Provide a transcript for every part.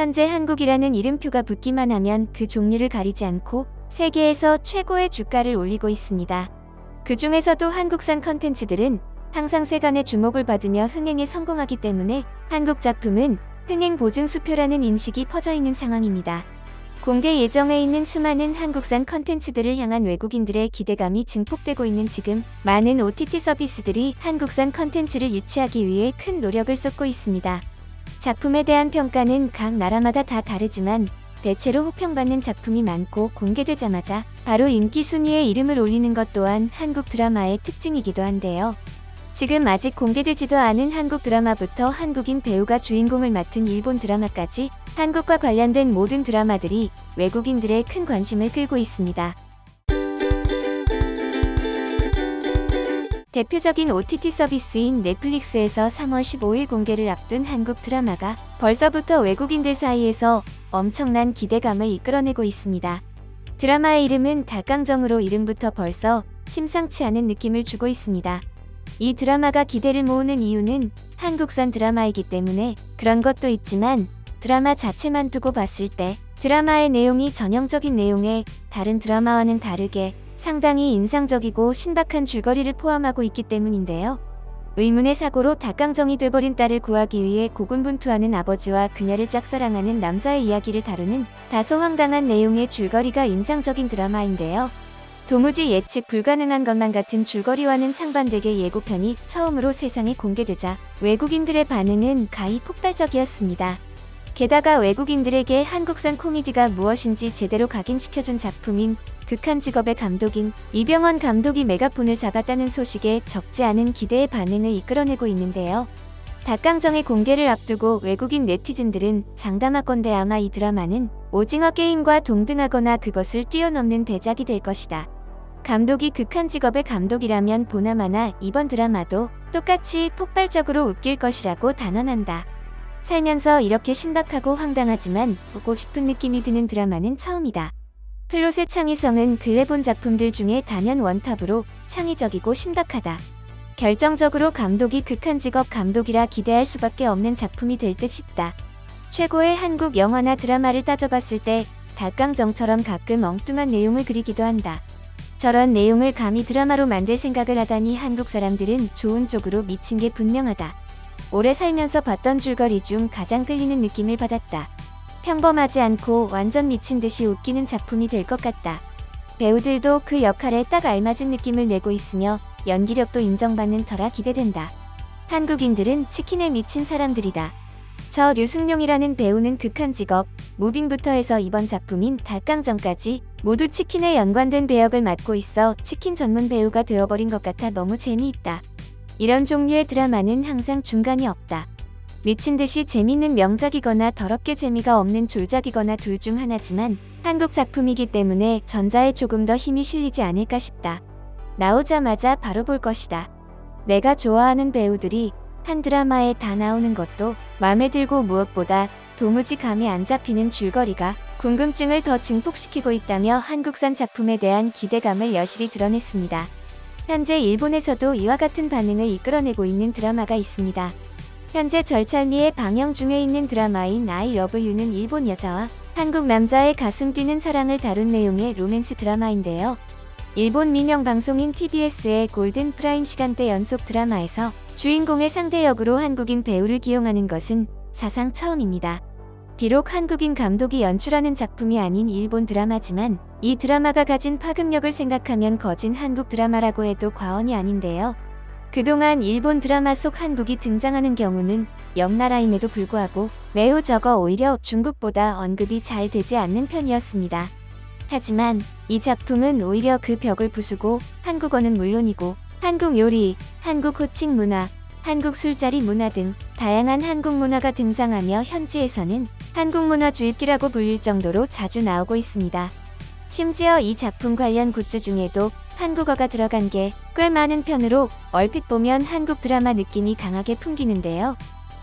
현재 한국이라는 이름표가 붙기만 하면 그 종류를 가리지 않고 세계에서 최고의 주가를 올리고 있습니다. 그 중에서도 한국산 컨텐츠들은 항상 세간의 주목을 받으며 흥행에 성공하기 때문에 한국 작품은 흥행 보증 수표라는 인식이 퍼져 있는 상황입니다. 공개 예정에 있는 수많은 한국산 컨텐츠들을 향한 외국인들의 기대감이 증폭되고 있는 지금 많은 OTT 서비스들이 한국산 컨텐츠를 유치하기 위해 큰 노력을 쏟고 있습니다. 작품에 대한 평가는 각 나라마다 다 다르지만 대체로 호평받는 작품이 많고 공개되자마자 바로 인기 순위에 이름을 올리는 것 또한 한국 드라마의 특징이기도 한데요. 지금 아직 공개되지도 않은 한국 드라마부터 한국인 배우가 주인공을 맡은 일본 드라마까지 한국과 관련된 모든 드라마들이 외국인들의 큰 관심을 끌고 있습니다. 대표적인 OTT 서비스인 넷플릭스에서 3월 15일 공개를 앞둔 한국 드라마가 벌써부터 외국인들 사이에서 엄청난 기대감을 이끌어내고 있습니다. 드라마의 이름은 닭강정으로 이름부터 벌써 심상치 않은 느낌을 주고 있습니다. 이 드라마가 기대를 모으는 이유는 한국산 드라마이기 때문에 그런 것도 있지만 드라마 자체만 두고 봤을 때 드라마의 내용이 전형적인 내용에 다른 드라마와는 다르게 상당히 인상적이고 신박한 줄거리를 포함하고 있기 때문인데요. 의문의 사고로 닭강정이 돼버린 딸을 구하기 위해 고군분투하는 아버지와 그녀를 짝사랑하는 남자의 이야기를 다루는 다소 황당한 내용의 줄거리가 인상적인 드라마인데요. 도무지 예측 불가능한 것만 같은 줄거리와는 상반되게 예고편이 처음으로 세상에 공개되자 외국인들의 반응은 가히 폭발적이었습니다. 게다가 외국인들에게 한국산 코미디가 무엇인지 제대로 각인시켜준 작품인 극한 직업의 감독인 이병헌 감독이 메가폰을 잡았다는 소식에 적지 않은 기대의 반응을 이끌어내고 있는데요. 닭강정의 공개를 앞두고 외국인 네티즌들은 장담하건대 아마 이 드라마는 오징어 게임과 동등하거나 그것을 뛰어넘는 대작이 될 것이다. 감독이 극한 직업의 감독이라면 보나마나 이번 드라마도 똑같이 폭발적으로 웃길 것이라고 단언한다. 살면서 이렇게 신박하고 황당하지만 보고 싶은 느낌이 드는 드라마는 처음이다. 플롯의 창의성은 근래 본 작품들 중에 단연 원탑으로 창의적이고 신박하다. 결정적으로 감독이 극한 직업 감독이라 기대할 수밖에 없는 작품이 될 듯 싶다. 최고의 한국 영화나 드라마를 따져봤을 때 닭강정처럼 가끔 엉뚱한 내용을 그리기도 한다. 저런 내용을 감히 드라마로 만들 생각을 하다니 한국 사람들은 좋은 쪽으로 미친 게 분명하다. 오래 살면서 봤던 줄거리 중 가장 끌리는 느낌을 받았다. 평범하지 않고 완전 미친 듯이 웃기는 작품이 될 것 같다. 배우들도 그 역할에 딱 알맞은 느낌을 내고 있으며 연기력도 인정받는 터라 기대된다. 한국인들은 치킨에 미친 사람들이다. 저 류승룡이라는 배우는 극한 직업, 무빙부터 해서 이번 작품인 닭강정까지 모두 치킨에 연관된 배역을 맡고 있어 치킨 전문 배우가 되어버린 것 같아 너무 재미있다. 이런 종류의 드라마는 항상 중간이 없다. 미친 듯이 재밌는 명작이거나 더럽게 재미가 없는 졸작이거나 둘 중 하나지만 한국 작품이기 때문에 전자에 조금 더 힘이 실리지 않을까 싶다. 나오자마자 바로 볼 것이다. 내가 좋아하는 배우들이 한 드라마에 다 나오는 것도 마음에 들고 무엇보다 도무지 감이 안 잡히는 줄거리가 궁금증을 더 증폭시키고 있다며 한국산 작품에 대한 기대감을 여실히 드러냈습니다. 현재 일본에서도 이와 같은 반응을 이끌어내고 있는 드라마가 있습니다. 현재 절찬리에 방영 중에 있는 드라마인 I Love You는 일본 여자와 한국 남자의 가슴 뛰는 사랑을 다룬 내용의 로맨스 드라마인데요. 일본 민영 방송인 TBS의 골든 프라임 시간대 연속 드라마에서 주인공의 상대 역으로 한국인 배우를 기용하는 것은 사상 처음입니다. 비록 한국인 감독이 연출하는 작품이 아닌 일본 드라마지만 이 드라마가 가진 파급력을 생각하면 거진 한국 드라마라고 해도 과언이 아닌데요. 그동안 일본 드라마 속 한국이 등장하는 경우는 옆나라임에도 불구하고 매우 적어 오히려 중국보다 언급이 잘 되지 않는 편이었습니다. 하지만 이 작품은 오히려 그 벽을 부수고 한국어는 물론이고 한국 요리, 한국 호칭 문화, 한국 술자리 문화 등 다양한 한국 문화가 등장하며 현지에서는 한국 문화 주입기라고 불릴 정도로 자주 나오고 있습니다. 심지어 이 작품 관련 굿즈 중에도 한국어가 들어간 게 꽤 많은 편으로 얼핏 보면 한국 드라마 느낌이 강하게 풍기는데요.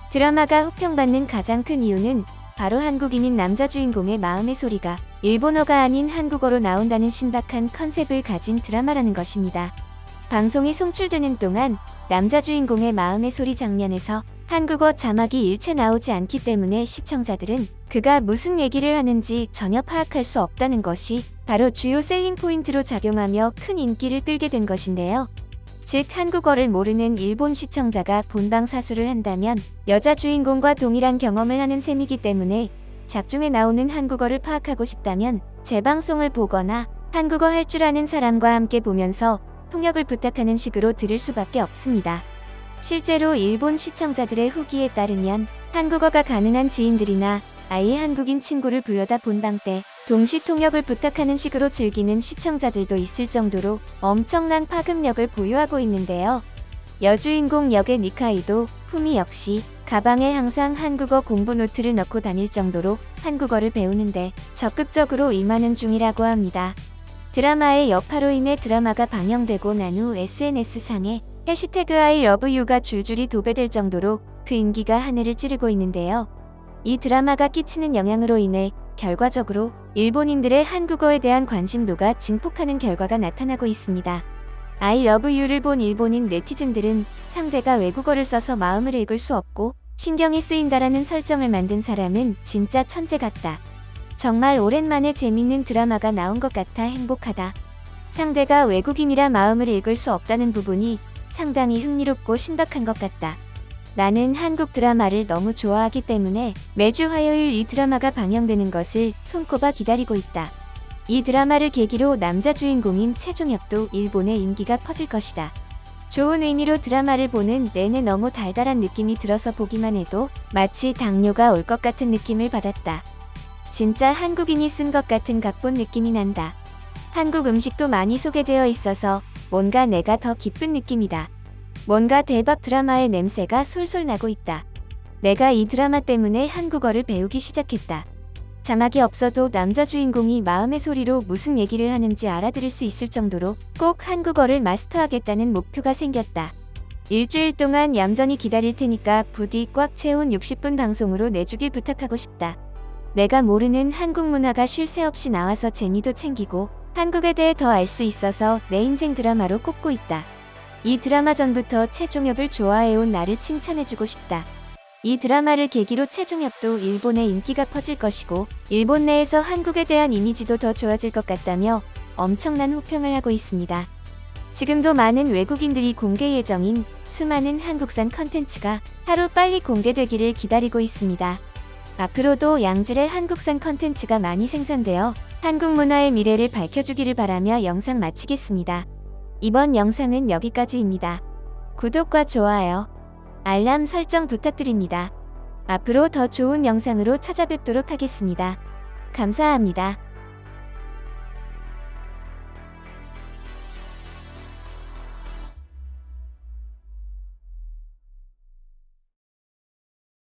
드라마가 호평받는 가장 큰 이유는 바로 한국인인 남자 주인공의 마음의 소리가 일본어가 아닌 한국어로 나온다는 신박한 컨셉을 가진 드라마라는 것입니다. 방송이 송출되는 동안 남자 주인공의 마음의 소리 장면에서 한국어 자막이 일체 나오지 않기 때문에 시청자들은 그가 무슨 얘기를 하는지 전혀 파악할 수 없다는 것이 바로 주요 셀링 포인트로 작용하며 큰 인기를 끌게 된 것인데요. 즉 한국어를 모르는 일본 시청자가 본방 사수를 한다면 여자 주인공과 동일한 경험을 하는 셈이기 때문에 작중에 나오는 한국어를 파악하고 싶다면 재방송을 보거나 한국어 할 줄 아는 사람과 함께 보면서 통역을 부탁하는 식으로 들을 수밖에 없습니다. 실제로 일본 시청자들의 후기에 따르면 한국어가 가능한 지인들이나 아예 한국인 친구를 불러다 본방 때 동시 통역을 부탁하는 식으로 즐기는 시청자들도 있을 정도로 엄청난 파급력을 보유하고 있는데요. 여주인공 역의 니카이도 후미 역시 가방에 항상 한국어 공부 노트를 넣고 다닐 정도로 한국어를 배우는데 적극적으로 임하는 중이라고 합니다. 드라마의 여파로 인해 드라마가 방영되고 난 후 SNS상에 해시태그 I love you가 줄줄이 도배될 정도로 그 인기가 하늘을 찌르고 있는데요. 이 드라마가 끼치는 영향으로 인해 결과적으로 일본인들의 한국어에 대한 관심도가 증폭하는 결과가 나타나고 있습니다. I love you를 본 일본인 네티즌들은 상대가 외국어를 써서 마음을 읽을 수 없고 신경이 쓰인다라는 설정을 만든 사람은 진짜 천재 같다. 정말 오랜만에 재밌는 드라마가 나온 것 같아 행복하다. 상대가 외국인이라 마음을 읽을 수 없다는 부분이 상당히 흥미롭고 신박한 것 같다. 나는 한국 드라마를 너무 좋아하기 때문에 매주 화요일 이 드라마가 방영되는 것을 손꼽아 기다리고 있다. 이 드라마를 계기로 남자 주인공인 최종혁도 일본의 인기가 퍼질 것이다. 좋은 의미로 드라마를 보는 내내 너무 달달한 느낌이 들어서 보기만 해도 마치 당뇨가 올 것 같은 느낌을 받았다. 진짜 한국인이 쓴 것 같은 각본 느낌이 난다. 한국 음식도 많이 소개되어 있어서 뭔가 내가 더 기쁜 느낌이다. 뭔가 대박 드라마의 냄새가 솔솔 나고 있다. 내가 이 드라마 때문에 한국어를 배우기 시작했다. 자막이 없어도 남자 주인공이 마음의 소리로 무슨 얘기를 하는지 알아들을 수 있을 정도로 꼭 한국어를 마스터하겠다는 목표가 생겼다. 일주일 동안 얌전히 기다릴 테니까 부디 꽉 채운 60분 방송으로 내주길 부탁하고 싶다. 내가 모르는 한국 문화가 쉴 새 없이 나와서 재미도 챙기고 한국에 대해 더 알 수 있어서 내 인생 드라마로 꼽고 있다. 이 드라마 전부터 최종엽을 좋아해온 나를 칭찬해주고 싶다. 이 드라마를 계기로 최종엽도 일본의 인기가 퍼질 것이고 일본 내에서 한국에 대한 이미지도 더 좋아질 것 같다며 엄청난 호평을 하고 있습니다. 지금도 많은 외국인들이 공개 예정인 수많은 한국산 컨텐츠가 하루 빨리 공개되기를 기다리고 있습니다. 앞으로도 양질의 한국산 컨텐츠가 많이 생산되어 한국 문화의 미래를 밝혀주기를 바라며 영상 마치겠습니다. 이번 영상은 여기까지입니다. 구독과 좋아요, 알람 설정 부탁드립니다. 앞으로 더 좋은 영상으로 찾아뵙도록 하겠습니다. 감사합니다.